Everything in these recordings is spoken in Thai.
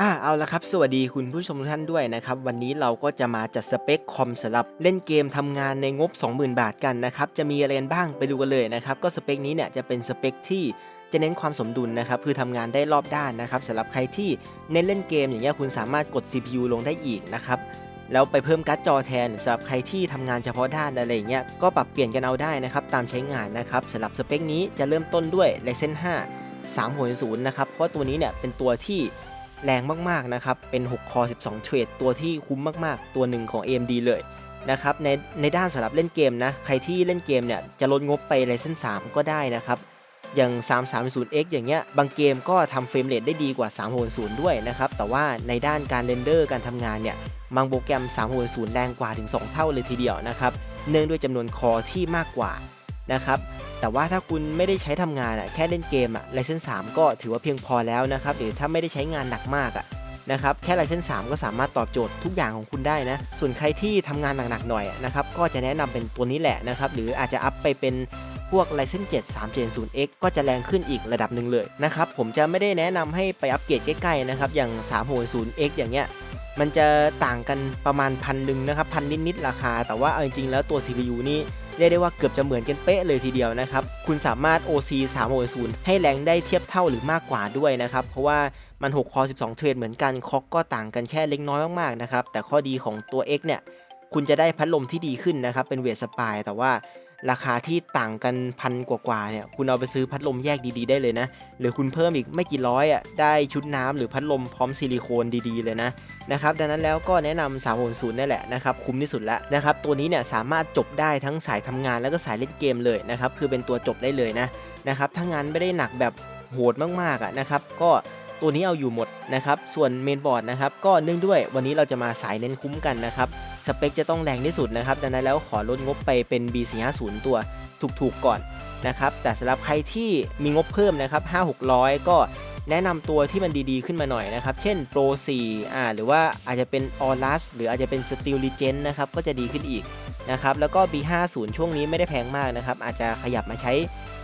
อ่าเอาละครับ สวัสดีคุณผู้ชมทุกท่านด้วยนะครับ วันนี้เราก็จะมาจัดสเปคคอมสำหรับเล่นเกมทำงานในงบ 20,000 บาทกันนะครับ จะมีอะไรบ้างไปดูกันเลยนะครับ ก็สเปคนี้เนี่ยจะเป็นสเปคที่จะเน้นความสมดุลนะครับ คือทำงานได้รอบด้านนะครับสำหรับใครที่เน้นเล่นเกมอย่างเงี้ยคุณสามารถกด CPU ลงได้อีกนะครับแล้วไปเพิ่มการ์ดจอแทนสำหรับใครที่ทำงานเฉพาะด้านอะไรเงี้ยก็ปรับเปลี่ยนกันเอาได้นะครับตามใช้งานนะครับสำหรับสเปคนี้จะเริ่มต้นด้วย Ryzen 5 360นะครับเพราะตัวนี้เนี่ยเป็นตัวที่ แรงมากๆนะครับ เป็น6 core 12 เทรด ตัวที่คุ้มมากๆ ตัวหนึ่งของ AMD เลยนะครับ ในในด้านสำหรับเล่นเกมนะ ใครที่เล่นเกมเนี่ย จะลดงบไป Ryzen 3ก็ได้นะครับ อย่าง 330X อย่างเงี้ย บางเกมก็ทำเฟรมเรทได้ดีกว่า 360 ด้วยนะครับ แต่ว่าในด้านการเรนเดอร์การทำงานเนี่ย บางโปรแกรม 360 แรงกว่าถึง 2 เท่าเลยทีเดียวนะครับ เนื่องด้วยจำนวนคอที่มากกว่านะครับ แต่ว่าถ้าคุณไม่ได้ใช้ทำงานอะแค่เล่นเกมอะ Ryzen 3ก็ถือว่าเพียงพอแล้วนะครับหรือถ้าไม่ได้ใช้งานหนักมากอะนะครับแค่ Ryzen 3ก็สามารถตอบโจทย์ทุกอย่างของคุณได้นะ ส่วนใครที่ทำงานหนักๆหน่อยนะครับก็จะแนะนำเป็นตัวนี้แหละนะครับหรืออาจจะอัพไปเป็นพวก Ryzen 7 370X ก็จะแรงขึ้นอีกระดับหนึ่งเลยนะครับ ผมจะไม่ได้แนะนำให้ไปอัปเกรดใกล้ๆนะครับ อย่าง 360X อย่างเงี้ย มันจะต่างกันประมาณพันหนึ่งนะครับพันนิดๆราคา แต่ว่าเอาจริงๆแล้วตัว CPU นี่ เรียกได้ว่าเกือบจะเหมือนกันเป๊ะเลยทีเดียวนะครับ คุณสามารถ OC 360ให้แรงได้เทียบเท่าหรือมากกว่าด้วยนะครับ เพราะว่ามัน 6 คอ 12 เทรดเหมือนกัน คอกก็ต่างกันแค่เล็กน้อยมากๆนะครับ แต่ข้อดีของตัว X เนี่ย คุณจะได้พัดลมที่ดีขึ้นนะครับ เป็นเวทสปาย แต่ว่า ราคาที่ต่างกันพันกว่าๆเนี่ยคุณเอาไปซื้อพัดลมแยกดีๆ ได้เลยนะ หรือคุณเพิ่มอีกไม่กี่ร้อยอะได้ชุดน้ำหรือพัดลมพร้อมซิลิโคนดีๆเลยนะนะครับดังนั้นแล้วก็แนะนำ360นั่นแหละนะครับคุ้มที่สุดแล้วนะครับตัวนี้เนี่ยสามารถจบได้ทั้งสายทำงานแล้วก็สายเล่นเกมเลยนะครับคือเป็นตัวจบได้เลยนะนะครับถ้างานไม่ได้หนักแบบโหดมากๆอะนะครับก็ตัวนี้เอาอยู่หมดนะครับส่วนเมนบอร์ดนะครับก็เนื่องด้วยวันนี้เราจะมาสายเน้นคุ้มกันนะครับ สเปคจะต้องแรงที่สุดนะครับ ดังนั้นแล้วขอลดงบไปเป็น B450 ตัวถูกๆก่อนนะครับ แต่สำหรับใครที่มีงบเพิ่มนะครับ 5-600 ก็แนะนำตัวที่มันดีๆขึ้นมาหน่อยนะครับ เช่น Pro 4อ่าหรือว่าอาจจะเป็น Aorus หรืออาจจะเป็น Steel Legend นะครับ ก็จะดีขึ้นอีกนะครับ แล้วก็ B50 ช่วงนี้ไม่ได้แพงมากนะครับ อาจจะขยับมาใช้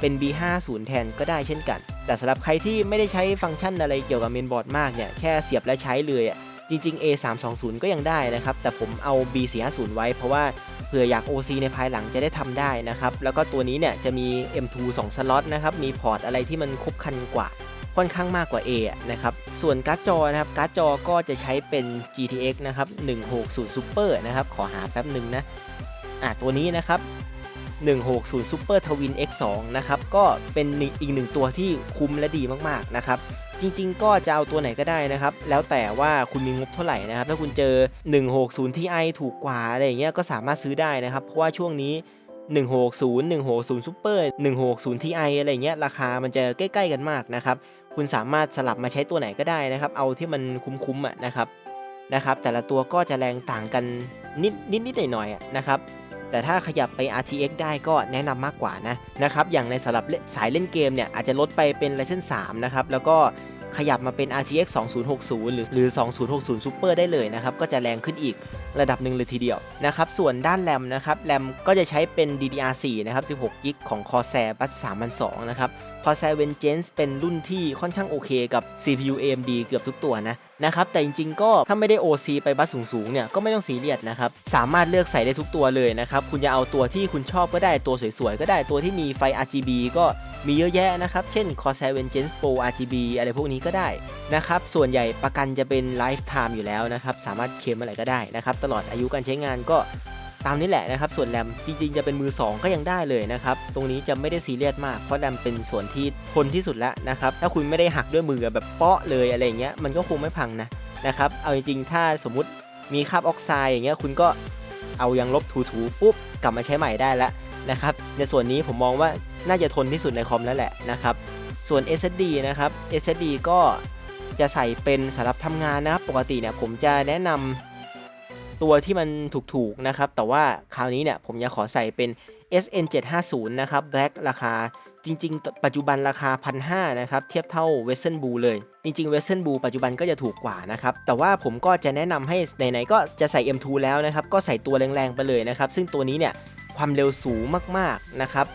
เป็น B50 แทนก็ได้เช่นกัน แต่สำหรับใครที่ไม่ได้ใช้ฟังก์ชันอะไรเกี่ยวกับเมนบอร์ดมากเนี่ย แค่เสียบและใช้เลยอะ จริงๆ A320 ก็ยังได้นะครับ แต่ผมเอา B450 ไว้เพราะว่าเผื่ออยาก OC ในภายหลังจะได้ทำได้นะครับ แล้วก็ตัวนี้เนี่ยจะมี M2 2สล็อตนะครับ มีพอร์ตอะไรที่มันครบคันกว่าค่อนข้างมากกว่า A นะครับ ส่วนการ์ดจอนะครับ การ์ดจอก็จะใช้เป็น GTX นะครับ 160 Super นะครับ ขอหาแป๊บหนึ่งนะ อะ ตัวนี้นะครับ 160 Super Twin X2 นะครับก็เป็นอีกหนึ่งตัวที่คุ้มและดีมากๆนะครับจริงๆ ก็จะเอาตัวไหนก็ได้นะครับ แล้วแต่ว่าคุณมีงบเท่าไหร่นะครับ ถ้าคุณเจอ 160 Ti ถูกกว่าอะไรอย่างเงี้ยก็สามารถซื้อได้นะครับ เพราะว่าช่วงนี้ 160 160 Super 160 Ti อะไรอย่างเงี้ยราคามันจะใกล้ๆกันมากนะครับ คุณสามารถสลับมาใช้ตัวไหนก็ได้นะครับ เอาที่มันคุ้มๆอะนะครับนะครับ แต่ละตัวก็จะแรงต่างกันนิดนิดนิดหน่อยๆนะครับ แต่ถ้าขยับไป RTX ได้ก็แนะนำมากกว่านะนะครับอย่างในสำหรับสายเล่นเกมเนี่ยอาจจะลดไปเป็น Ryzen 3 นะครับแล้วก็ขยับมาเป็น RTX 2060 หรือหรือ 2060 Super ได้เลยนะครับ ก็จะแรงขึ้นอีกระดับหนึ่งเลยทีเดียวนะครับ ส่วนด้านแรมนะครับ แรมก็จะใช้เป็น DDR4 นะครับ 16 g b ของ Corsair Bus 3002 นะครับ Corsair Vengeance เป็นรุ่นที่ค่อนข้างโอเคกับ CPU AMD เกือบทุกตัวนะนะครับแต่จริงๆก็ถ้าไม่ได้ OC ไปบัสสูงๆเนี่ยก็ไม่ต้องซีเรียสนะครับสามารถเลือกใส่ได้ทุกตัวเลยนะครับคุณจะเอาตัวที่คุณชอบก็ได้ตัวสวยๆ ก็ได้ตัวที่มีไฟ RGB ก็มีเยอะแยะนะครับ เช่น Corsair Vengeance Pro RGB อะไรพวกนี้ก็ได้นะครับส่วนใหญ่ประกันจะเป็น Lifetime อยู่แล้วนะครับสามารถเคลมอะไรก็ได้นะครับตลอดอายุการใช้งานก็ ตามนี้แหละนะครับส่วนแรมจริงๆ จะเป็นมือ 2 ก็ยังได้เลยนะครับตรงนี้จะไม่ได้ซีเรียสมากเพราะแรมเป็นส่วนที่ทนที่สุดแล้วนะครับถ้าคุณไม่ได้หักด้วยมือแบบเปาะเลยอะไรเงี้ยมันก็คงไม่พังนะนะครับเอาจริงๆ ถ้าสมมุติมีคราบออกไซด์อย่างเงี้ยคุณก็เอายางลบถูๆปุ๊บกลับมาใช้ใหม่ได้แล้วนะครับในส่วนนี้ผมมองว่าน่าจะทนที่สุดในคอมแล้วแหละนะครับส่วน SSD นะครับ SSD ก็จะใส่เป็นสำหรับทำงานนะครับ ปกติเนี่ยผมจะแนะนำ ตัวที่มันถูกๆนะครับ แต่ว่าคราวนี้เนี่ยผมจะขอใส่เป็น SN750 นะครับ Black ราคาจริง ๆ ปัจจุบันราคา 1,500นะครับ เทียบเท่า Western Blue เลย จริง ๆ Western Blue ปัจจุบันก็จะถูกกว่านะครับ แต่ว่าผมก็จะแนะนำให้ไหนๆก็จะใส่ M2 แล้วนะครับ ก็ใส่ตัวแรงๆ ไปเลยนะครับ ซึ่งตัวนี้เนี่ยความเร็วสูงมากๆนะครับ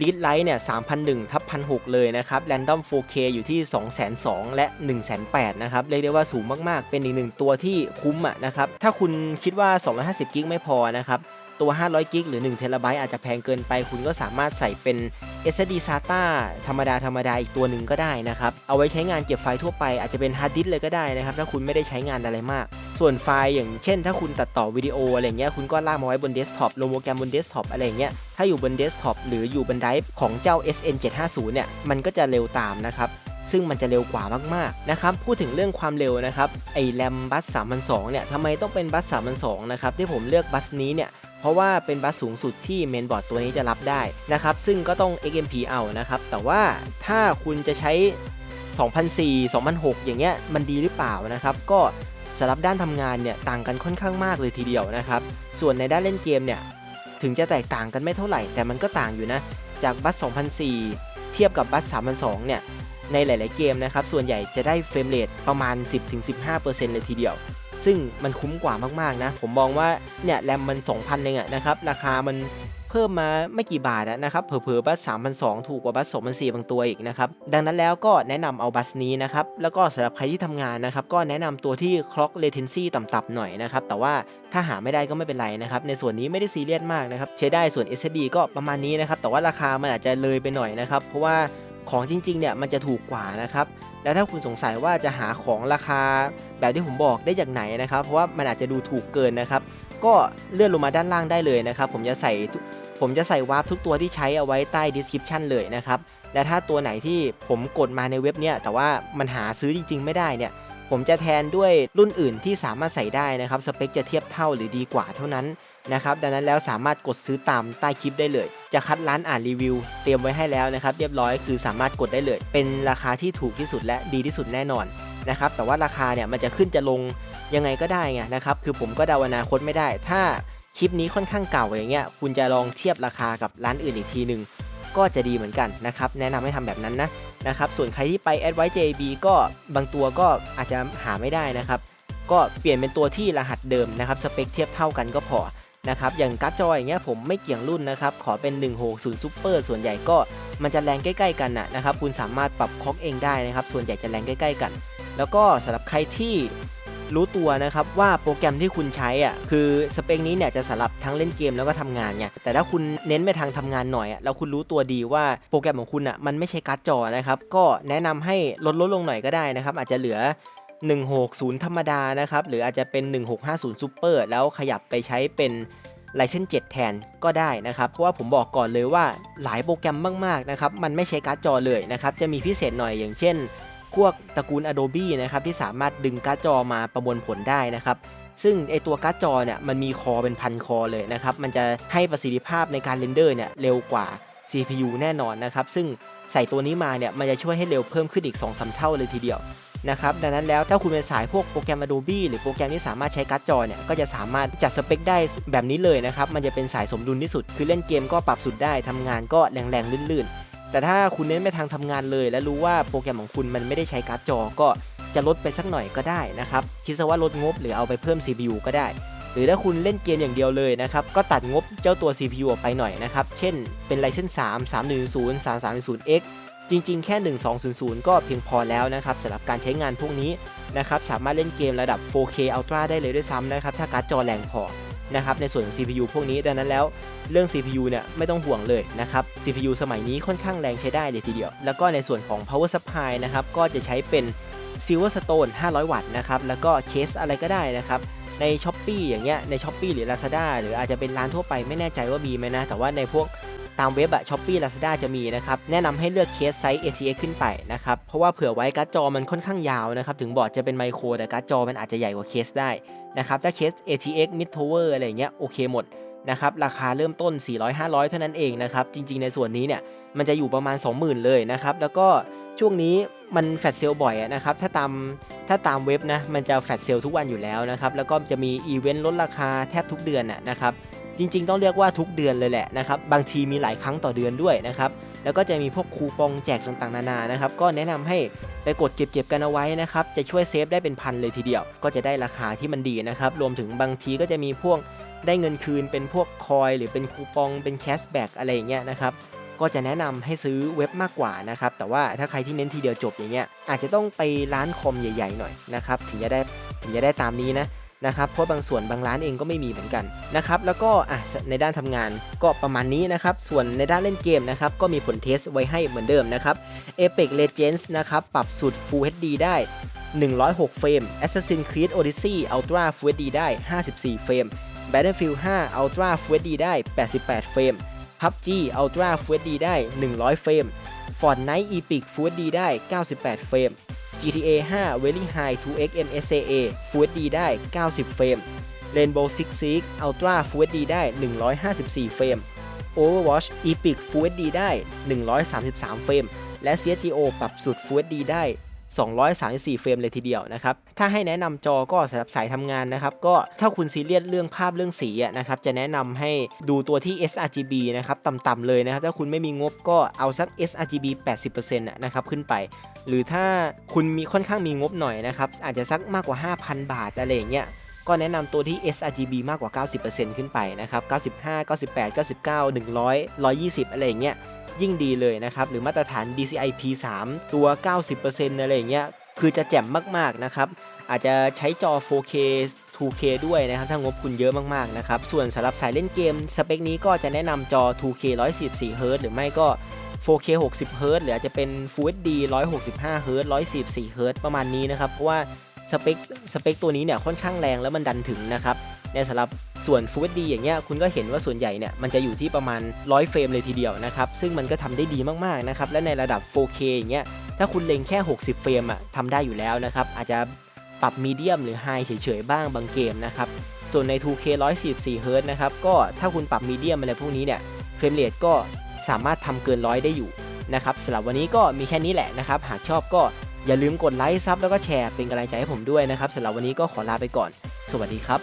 ลีดไลท์เนี่ย3,001ทับ1,006เลยนะครับแรนดอม 4K อยู่ที่ 202,000 และ 108,000นะครับ เรียกได้ว่าสูงมากๆ เป็นอีกหนึ่งตัวที่คุ้มอะนะครับ ถ้าคุณคิดว่า 250 กิกไม่พอนะครับ ตัว 500 กิกหรือ1เทราไบต์อาจจะแพงเกินไป คุณก็สามารถใส่เป็น SSD SATA ธรรมดาธรรมดาอีกตัวหนึ่งก็ได้นะครับ เอาไว้ใช้งานเก็บไฟล์ทั่วไปอาจจะเป็นฮาร์ดดิสเลยก็ได้นะครับ ถ้าคุณไม่ได้ใช้งานอะไรมาก ส่วนไฟล์อย่างเช่น ถ้าคุณตัดต่อวิดีโออะไรเงี้ยคุณก็ลากมาไว้บนเดสก์ท็อปลงโปรแกรมบนเดสก์ท็อปอะไรเงี้ยถ้าอยู่บนเดสก์ท็อปหรืออยู่บนไดรฟ์ของเจ้า SN 750เนี่ยมันก็จะเร็วตามนะครับซึ่งมันจะเร็วกว่ามากๆนะครับ พูดถึงเรื่องความเร็วนะครับ ไอแรมบัส3 0 0 เนี่ยทำไมต้องเป็นบัส3 0 0 นะครับ ที่ผมเลือกบัสนี้เนี่ย เพราะว่าเป็นบัสสูงสุดที่เมนบอร์ดตัวนี้จะรับได้นะครับ ซึ่งก็ต้อง XMP เอานะครับ แต่ว่าถ้าคุณจะใช้ 2004 2006 อย่างเงี้ยมันดีหรือเปล่านะครับ ก็สำหรับด้านทำงานเนี่ยต่างกันค่อนข้างมากเลยทีเดียวนะครับ ส่วนในด้านเล่นเกมเนี่ยถึงจะแตกต่างกันไม่เท่าไหร่ แต่มันก็ต่างอยู่นะ จากบัส2004 เทียบกับบัส3002 เนี่ยในหลาย ๆ เกมนะครับ ส่วนใหญ่จะได้เฟรมเรทประมาณ 10-15%เลยทีเดียว ซึ่งมันคุ้มกว่ามากๆนะ ผมมองว่าเนี่ยแรมมัน 2,000เองอะนะครับ ราคามันเพิ่มมาไม่กี่บาทะนะครับเผลอๆบัส3,200 ถูกกว่าบัส2,400บางตัวอีกนะครับ ดังนั้นแล้วก็แนะนำเอาบัสนี้นะครับ แล้วก็สำหรับใครที่ทำงานนะครับ ก็แนะนำตัวที่ clock latency ต่ำๆหน่อยนะครับ แต่ว่าถ้าหาไม่ได้ก็ไม่เป็นไรนะครับ ในส่วนนี้ไม่ได้ซีเรียสมากนะครับ ใช้ได้ส่วน SSD ก็ประมาณนี้นะครับ แต่ว่าราคามันอาจจะเลยไปหน่อยนะครับ เพราะว่า ของจริงๆเนี่ยมันจะถูกกว่านะครับ แล้วถ้าคุณสงสัยว่าจะหาของราคาแบบที่ผมบอกได้จากไหนนะครับ เพราะว่ามันอาจจะดูถูกเกินนะครับ ก็เลื่อนลงมาด้านล่างได้เลยนะครับ ผมจะใส่ผมจะใส่วาร์ปทุกตัวที่ใช้เอาไว้ใต้ description เลยนะครับ และถ้าตัวไหนที่ผมกดมาในเว็บเนี่ยแต่ว่ามันหาซื้อจริง ๆ ไม่ได้เนี่ย ผมจะแทนด้วยรุ่นอื่นที่สามารถใส่ได้นะครับ สเปคจะเทียบเท่าหรือดีกว่าเท่านั้นนะครับ ดังนั้นแล้วสามารถกดซื้อตามใต้คลิปได้เลย จะคัดร้านอ่านรีวิว เตรียมไว้ให้แล้วนะครับ เรียบร้อยคือสามารถกดได้เลย เป็นราคาที่ถูกที่สุดและดีที่สุดแน่นอนนะครับ แต่ว่าราคาเนี่ยมันจะขึ้นจะลงยังไงก็ได้ไงนะครับ คือผมก็เดาอนาคตไม่ได้ ถ้าคลิปนี้ค่อนข้างเก่าอย่างเงี้ย คุณจะลองเทียบราคากับร้านอื่นอีกทีหนึ่ง ก็จะดีเหมือนกันนะครับแนะนำให้ทำแบบนั้นนะนะครับส่วนใครที่ไป Advice JB ก็บางตัวก็อาจจะหาไม่ได้นะครับก็เปลี่ยนเป็นตัวที่รหัสเดิมนะครับสเปคเทียบเท่ากันก็พอนะครับอย่างการ์ดจออย่างเงี้ยผมไม่เกี่ยงรุ่นนะครับขอเป็น 160 Super ส่วนใหญ่ก็มันจะแรงใกล้ ๆ กันนะนะครับคุณสามารถปรับคล็อกเองได้นะครับส่วนใหญ่จะแรงใกล้ ๆ กัน แล้วก็สำหรับใครที่ รู้ตัวนะครับว่าโปรแกรมที่คุณใช้อะคือสเปคนี้เนี่ยจะสำหรับทั้งเล่นเกมแล้วก็ทำงานไงแต่ถ้าคุณเน้นไปทางทำงานหน่อยอะแล้วคุณรู้ตัวดีว่าโปรแกรมของคุณอะมันไม่ใช่การ์ดจอนะครับก็แนะนำให้ลดลดลงหน่อยก็ได้นะครับ อาจจะเหลือ160 ธรรมดานะครับ หรืออาจจะเป็น 1650 Super แล้วขยับไปใช้เป็น Ryzen 7แทนก็ได้นะครับ เพราะว่าผมบอกก่อนเลยว่าหลายโปรแกรมมาก ๆ นะครับ มันไม่ใช้การ์ดจอเลยนะครับ จะมีพิเศษหน่อยอย่างเช่น พวกตระกูล Adobe นะครับที่สามารถดึงการ์ดจอมาประมวลผลได้นะครับซึ่งไอตัวการ์ดจอเนี่ยมันมีคอเป็นพันคอเลยนะครับมันจะให้ประสิทธิภาพในการเรนเดอร์เนี่ยเร็วกว่า CPU แน่นอนนะครับซึ่งใส่ตัวนี้มาเนี่ยมันจะช่วยให้เร็วเพิ่มขึ้นอีก2-3เท่าเลยทีเดียวนะครับดังนั้นแล้วถ้าคุณเป็นสายพวกโปรแกรม Adobe หรือโปรแกรมที่สามารถใช้การ์ดจอเนี่ยก็จะสามารถจัดสเปคได้แบบนี้เลยนะครับมันจะเป็นสายสมดุลที่สุด คือเล่นเกมก็ปรับสุดได้ทำงานก็แรงๆลื่นๆ แต่ถ้าคุณเน้นไปทางทำงานเลย และรู้ว่าโปรแกรมของคุณมันไม่ได้ใช้การ์ดจอ ก็จะลดไปสักหน่อยก็ได้นะครับคิดซะว่าลดงบหรือเอาไปเพิ่ม CPU ก็ได้ หรือถ้าคุณเล่นเกมอย่างเดียวเลยนะครับก็ตัดงบเจ้าตัว CPU ออกไปหน่อยนะครับเช่นเป็น Ryzen 3 310 3 3 0 x จริงๆ แค่ 1200 ก็เพียงพอแล้วนะครับสำหรับการใช้งานพวกนี้นะครับสามารถเล่นเกมระดับ 4K Ultra ได้เลยด้วยซ้ำนะครับถ้าการ์ดจอแรงพอ นะครับในส่วนของ CPU พวกนี้ดังนั้นแล้วเรื่อง CPU เนี่ยไม่ต้องห่วงเลยนะครับ CPU สมัยนี้ค่อนข้างแรงใช้ได้เลยทีเดียว แล้วก็ในส่วนของ power supply นะครับก็จะใช้เป็น Silverstone 500 วัตต์นะครับแล้วก็เคสอะไรก็ได้นะครับใน s h อ p e e อย่างเงี้ยใน s h อ p e e หรือ Lazada หรืออาจจะเป็นร้านทั่วไปไม่แน่ใจว่ามีไหมนะแต่ว่าในพวก ตามเว็บอะช้อปปี้ลาซาด้าจะมีนะครับ แนะนำให้เลือกเคสไซส์ ATX ขึ้นไปนะครับ เพราะว่าเผื่อไว้การ์ดจอมันค่อนข้างยาวนะครับ ถึงบอร์ดจะเป็นไมโครแต่การ์ดจอมันอาจจะใหญ่กว่าเคสได้นะครับ ถ้าเคส ATX Mid Tower อะไรเงี้ยโอเคหมดนะครับราคาเริ่มต้น 400-500 เท่านั้นเองนะครับ จริง ๆ ในส่วนนี้เนี่ยมันจะอยู่ประมาณ 20,000 เลยนะครับ แล้วก็ช่วงนี้มันแฟลชเซลบ่อยนะครับ ถ้าตามถ้าตามเว็บนะ มันจะแฟลชเซลทุกวันอยู่แล้วนะครับ แล้วก็จะมีอีเวนต์ลดราคาแทบทุกเดือนอะนะครับ จริงๆ ต้องเรียกว่าทุกเดือนเลยแหละนะครับบางทีมีหลายครั้งต่อเดือนด้วยนะครับแล้วก็จะมีพวกคูปองแจกต่างๆนานานะครับก็แนะนำให้ไปกดเก็บๆกันเอาไว้นะครับจะช่วยเซฟได้เป็นพันเลยทีเดียว ก็จะได้ราคาที่มันดีนะครับรวมถึงบางทีก็จะมีพวกได้เงินคืนเป็นพวกคอยหรือเป็นคูปองเป็นแคชแบ็กอะไรอย่างเงี้ยนะครับก็จะแนะนำให้ซื้อเว็บมากกว่านะครับแต่ว่าถ้าใครที่เน้นทีเดียวจบอย่างเงี้ยอาจจะต้องไปร้านคอมใหญ่ ๆ หน่อยนะครับถึงจะได้ถึงจะได้ตามนี้นะ นะครับเพราะบางส่วนบางร้านเองก็ไม่มีเหมือนกันนะครับแล้วก็อะในด้านทำงานก็ประมาณนี้นะครับส่วนในด้านเล่นเกมนะครับก็มีผลเทสไว้ให้เหมือนเดิมนะครับ Apex Legends นะครับปรับสุด Full HD ได้ 106 เฟรม Assassin's Creed Odyssey Ultra Full HD ได้ 54 เฟรม Battlefield 5 Ultra Full HD ได้ 88 เฟรม PUBG Ultra Full HD ได้ 100 เฟรม Fortnite Epic Full HD ได้ 98 เฟรม GTA 5 Very High 2X MSAA Full HD ได้ 90 เฟรม Rainbow Six Siege Ultra Full HD ได้ 154 เฟรม Overwatch Epic Full HD ได้ 133 เฟรม และ CSGO ปรับสุด Full HD ได้ 234 เฟรมเลยทีเดียวนะครับ ถ้าให้แนะนำจอก็สำหรับสายทำงานนะครับ ก็ถ้าคุณซีเรียสเรื่องภาพเรื่องสีนะครับ จะแนะนำให้ดูตัวที่ sRGB นะครับต่ำๆเลยนะครับ ถ้าคุณไม่มีงบก็เอาสัก sRGB 80%อะนะครับขึ้นไป หรือถ้าคุณมีค่อนข้างมีงบหน่อยนะครับ อาจจะสักมากกว่า 5,000 บาทอะไรอย่างเงี้ยก็แนะนำตัวที่ sRGB มากกว่า 90%ขึ้นไปนะครับ 95 98 99 100 120 อะไรอย่างเงี้ย ยิ่งดีเลยนะครับ หรือมาตรฐาน DCI P3 ตัว 90%อะไรอย่างเงี้ยคือจะแจ่มมากๆนะครับ อาจจะใช้จอ 4K 2K ด้วยนะครับ ถ้างบคุณเยอะมากๆนะครับ ส่วนสำหรับสายเล่นเกม สเปคนี้ก็จะแนะนำจอ 2K 144Hz หรือไม่ก็ 4K 60Hz หรืออาจจะเป็น Full HD 165Hz 144Hz ประมาณนี้นะครับ เพราะว่าสเปคสเปคตัวนี้เนี่ยค่อนข้างแรงแล้วมันดันถึงนะครับ ในสำหรับส่วน Full HD อย่างเงี้ยคุณก็เห็นว่าส่วนใหญ่เนี่ยมันจะอยู่ที่ประมาณ 100 เฟรมเลยทีเดียวนะครับ ซึ่งมันก็ทำได้ดีมากๆนะครับ และในระดับ 4K อย่างเงี้ยถ้าคุณเล็งแค่ 60 เฟรมอะทำได้อยู่แล้วนะครับ อาจจะปรับมีเดียมหรือไฮเฉยๆบ้างบางเกมนะครับ ส่วนใน 2K 144 Hz นะครับ ก็ถ้าคุณปรับมีเดียมอะไรพวกนี้เนี่ยเฟรมเรทก็สามารถทำเกินร้อยได้อยู่นะครับสำหรับวันนี้ก็มีแค่นี้แหละนะครับ หากชอบก็อย่าลืมกดไลค์ซับแล้วก็แชร์เป็นกำลังใจให้ผมด้วยนะครับสำหรับวันนี้ก็ขอลาไปก่อน สวัสดีครับ